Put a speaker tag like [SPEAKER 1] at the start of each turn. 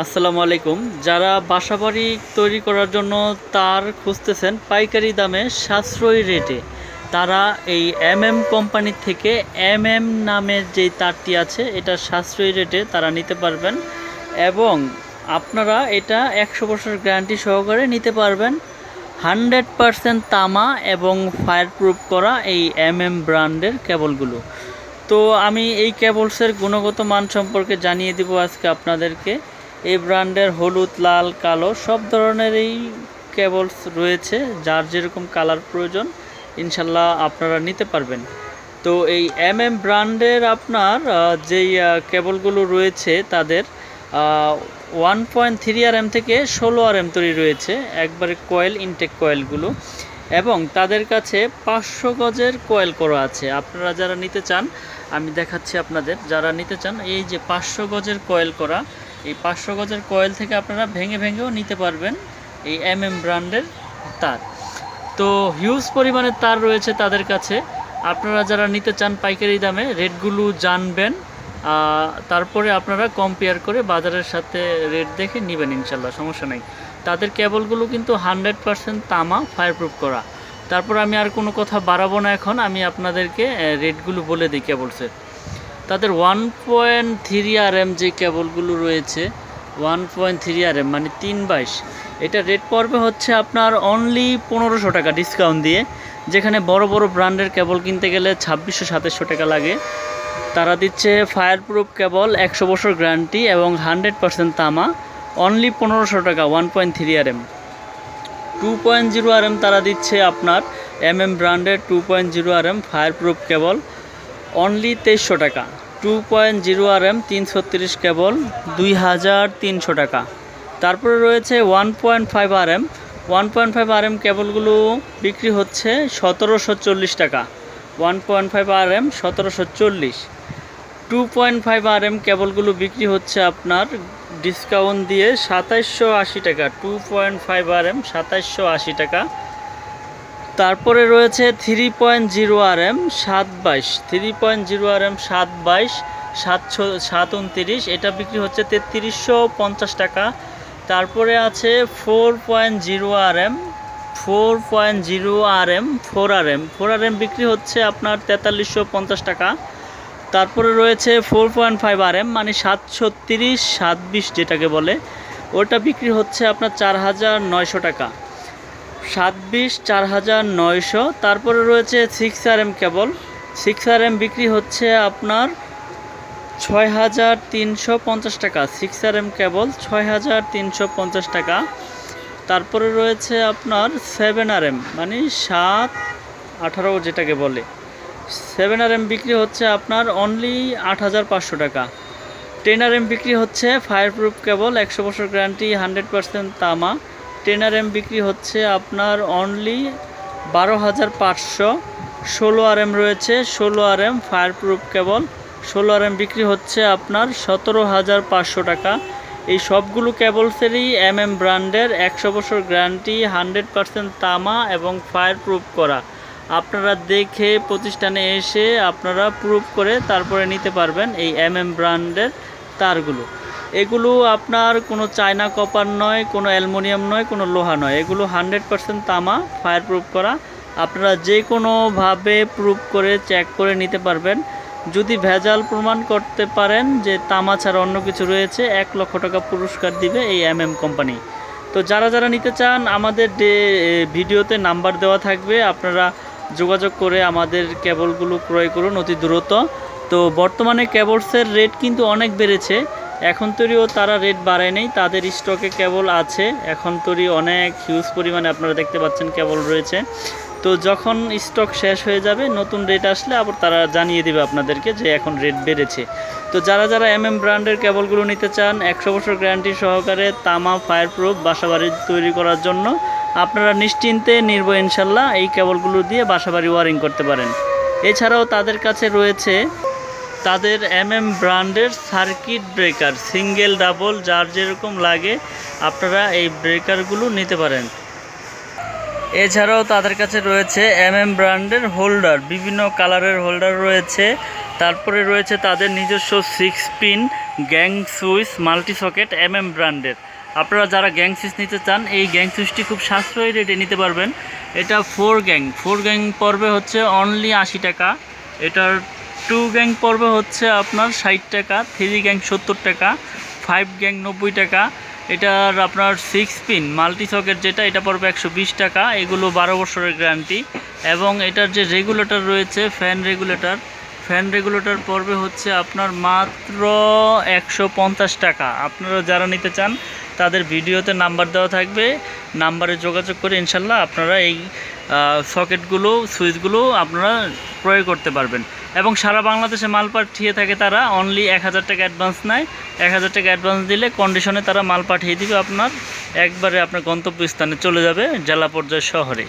[SPEAKER 1] আসসালামু আলাইকুম। যারা বাসাবাড়ি তৈরি করার জন্য তার খুঁজতেছেন পাইকারি দামে সাশ্রয়ী রেটে, তারা এই এম এম কোম্পানির থেকে এম এম নামের যেই তারটি আছে, এটা সাশ্রয়ী রেটে তারা নিতে পারবেন এবং আপনারা এটা একশো বছর গ্যারান্টি সহকারে নিতে পারবেন। হান্ড্রেড পারসেন্ট তামা এবং ফায়ার প্রুফ করা এই এম এম ব্র্যান্ডের কেবলগুলো। তো আমি এই কেবলসের গুণগত মান সম্পর্কে জানিয়ে দিব আজকে আপনাদেরকে। এই ব্র্যান্ডের হলুদ, লাল, কালো সব ধরনেরই কেবলস রয়েছে, যার যেরকম কালার প্রয়োজন, ইনশাল্লাহ আপনারা নিতে পারবেন। তো এই এম এম ব্র্যান্ডের আপনার যেই কেবলগুলো রয়েছে তাদের one point three R M থেকে ষোলো আর এম তৈরি রয়েছে, একবারে কয়েল ইনটেক কয়েলগুলো। এবং তাদের কাছে পাঁচশো গজের কয়েল করা আছে। আপনারা যারা নিতে চান, আমি দেখাচ্ছি আপনাদের, যারা নিতে চান, এই যে পাঁচশো গজের কয়েল করা এই পাঁচশো গজের কয়েল থেকে আপনারা ভেঙে ভেঙেও নিতে পারবেন এই এম এম ব্র্যান্ডের তার। তো হিউজ পরিমাণে তার রয়েছে তাদের কাছে। আপনারা যারা নিতে চান পাইকারি দামে রেটগুলো জানবেন তারপরে আপনারা কম্পেয়ার করে বাজারের সাথে রেট দেখে নেবেন ইনশাল্লাহ, সমস্যা নেই। তাদের কেবলগুলো কিন্তু হান্ড্রেড পারসেন্ট তামা ফায়ারপ্রুফ করা। তারপর আমি আর কোনো কথা বাড়াবো না এখন, আমি আপনাদেরকে রেটগুলো বলে দিই কেবলসের তাদের one point three R M যে কেবলগুলো রয়েছে one point three R M মানে তিন বাইশ, এটা রেট পড়বে হচ্ছে আপনার অনলি পনেরোশো টাকা ডিসকাউন্ট দিয়ে, যেখানে বড় বড় ব্র্যান্ডের কেবল কিনতে গেলে ছাব্বিশশো, সাতাশশো টাকা লাগে। তারা দিচ্ছে ফায়ার প্রুফ কেবল, একশো বছর গ্যারান্টি এবং হান্ড্রেড পার্সেন্ট তামা অনলি পনেরোশো টাকা one point three R M two point zero R M তারা দিচ্ছে আপনার এম এম ব্র্যান্ডের two point zero R M fire proof cable only তেইশশো টাকা। Two point zero R M তিনশো তিরিশ কেবল, দুই হাজার তিনশো টাকা। তারপরে রয়েছে one point five R M one point five R M কেবলগুলো বিক্রি হচ্ছে সতেরোশো চল্লিশ টাকা। One point five R M সতেরোশো চল্লিশ। Two point five R M কেবলগুলো বিক্রি হচ্ছে আপনার ডিসকাউন্ট দিয়ে সাতাইশশো আশি টাকা two point five R M সাতাইশশো আশি টাকা। তারপরে রয়েছে three point zero R M সাত বাইশ three point zero R M সাত বাইশ, সাতশো, সাত উনতিরিশ, এটা বিক্রি হচ্ছে তেত্রিশশো পঞ্চাশ টাকা। তারপরে আছে four point zero R M four point zero R M four R M four R M বিক্রি হচ্ছে আপনার তেতাল্লিশশো পঞ্চাশ টাকা। তারপরে রয়েছে four point five R M মানে সাতশো তিরিশ সাত বিশ যেটাকে বলে, ওটা বিক্রি হচ্ছে আপনার চার হাজার নয়শো টাকা। সাত বিশ চার হাজার নয়শো। তারপরে রয়েছে six R M cable. Six R M বিক্রি হচ্ছে আপনার ছয় হাজার তিনশো পঞ্চাশ টাকা। সিক্স আর এম কেবল ছয় হাজার তিনশো পঞ্চাশ টাকা। তারপরে রয়েছে আপনার সেভেন আর এম মানে সাত আঠারো যেটাকে বলে। সেভেন আর এম বিক্রি হচ্ছে আপনার অনলি আট হাজার পাঁচশো টাকা। টেন আর এম বিক্রি হচ্ছে ফায়ার প্রুফ কেবল, একশো বছর গ্যারান্টি হান্ড্রেড পার্সেন্ট তামা। টেন আর এম বিক্রি হচ্ছে আপনার অনলি বারো হাজার পাঁচশো। ষোলো আর এম রয়েছে, ষোলো R M fire proof cable ষোলো আর এম বিক্রি হচ্ছে আপনার সতেরো হাজার পাঁচশো টাকা। এই সবগুলো কেবলসেরই এম এম ব্র্যান্ডের একশো বছর গ্যারান্টি হান্ড্রেড পার্সেন্ট তামা এবং ফায়ার প্রুফ করা। আপনারা দেখে প্রতিষ্ঠানে এসে আপনারা প্রুফ করে তারপরে নিতে পারবেন এই এম এম ব্র্যান্ডের তারগুলো। এগুলো আপনার কোনো চায়না কপার নয়, কোনো অ্যালুমিনিয়াম নয়, কোনো লোহা নয়। এগুলো হান্ড্রেড পার্সেন্ট তামা ফায়ার প্রুফ করা। আপনারা যে কোনোভাবে প্রুফ করে চেক করে নিতে পারবেন। যদি ভেজাল প্রমাণ করতে পারেন যে তামা ছাড়া অন্য কিছু রয়েছে, এক লক্ষ টাকা পুরস্কার দিবে এই এম এম কোম্পানি তো যারা যারা নিতে চান, আমাদের ভিডিওতে নাম্বার দেওয়া থাকবে। আপনারা যোগাযোগ করে আমাদের কেবলগুলো ক্রয় করুন অতি দ্রুত। তো বর্তমানে কেবলসের রেট কিন্তু অনেক বেড়েছে। এখন তৈরিও তারা রেট বাড়ায় নেই, তাদের স্টকে কেবল আছে। এখন তৈরি অনেক হিউজ পরিমাণে আপনারা দেখতে পাচ্ছেন কেবল রয়েছে। তো যখন স্টক শেষ হয়ে যাবে, নতুন রেট আসলে আবার তারা জানিয়ে দেবে আপনাদেরকে যে এখন রেট বেড়েছে। তো যারা যারা এম এম ব্র্যান্ডের কেবলগুলো নিতে চান, একশো বছর গ্যারান্টি সহকারে তামা ফায়ার প্রুফ বাসাবাড়ি তৈরি করার জন্য আপনারা নিশ্চিন্তে নির্ভয় ইনশাল্লাহ এই কেবলগুলো দিয়ে বাসাবাড়ি ওয়ারিং করতে পারেন। এছাড়াও তাদের কাছে রয়েছে তাদের এম এম ব্র্যান্ডের সার্কিট ব্রেকার, সিঙ্গেল, ডাবল, যার যেরকম লাগে আপনারা এই ব্রেকারগুলো নিতে পারেন। এছাড়াও তাদের কাছে রয়েছে এম এম ব্র্যান্ডের হোল্ডার, বিভিন্ন কালারের হোল্ডার রয়েছে। তারপরে রয়েছে তাদের নিজস্ব six pin gang switch multi socket M M ব্র্যান্ডের। আপনারা যারা গ্যাং সুইচ নিতে চান, এই গ্যাং সুইচটি খুব সাশ্রয়ী রেটে নিতে পারবেন। এটা ফোর গ্যাং ফোর গ্যাং পর্বে হচ্ছে অনলি আশি টাকা। এটার টু গ্যাং পড়বে হচ্ছে আপনার ষাট টাকা, থ্রি গ্যাং সত্তর টাকা, ফাইভ গ্যাং নব্বই টাকা। এটার আপনার সিক্স পিন মাল্টি সকেট যেটা, এটা পড়বে একশো বিশ টাকা, এগুলো বারো বছরের গ্যারান্টি এবং এটার যে রেগুলেটর রয়েছে ফ্যান রেগুলেটর ফ্যান রেগুলেটর পড়বে হচ্ছে আপনার মাত্র একশো পঞ্চাশ টাকা। আপনারা যারা নিতে চান, তাদের ভিডিওতে নাম্বার দেওয়া থাকবে। নাম্বারে যোগাযোগ করে ইনশাল্লাহ আপনারা এই সকেটগুলো সুইচগুলো আপনারা ক্রয় করতে পারবেন। এবং সারা বাংলাদেশে মাল পাঠিয়ে থাকে তারা অনলি এক হাজার টাকা অ্যাডভান্স নেয়। এক হাজার টাকা অ্যাডভান্স দিলে কন্ডিশনে তারা মাল পাঠিয়ে দিবে আপনার, একবারে আপনার গন্তব্যস্থানে চলে যাবে জেলা পর্যায় শহরে।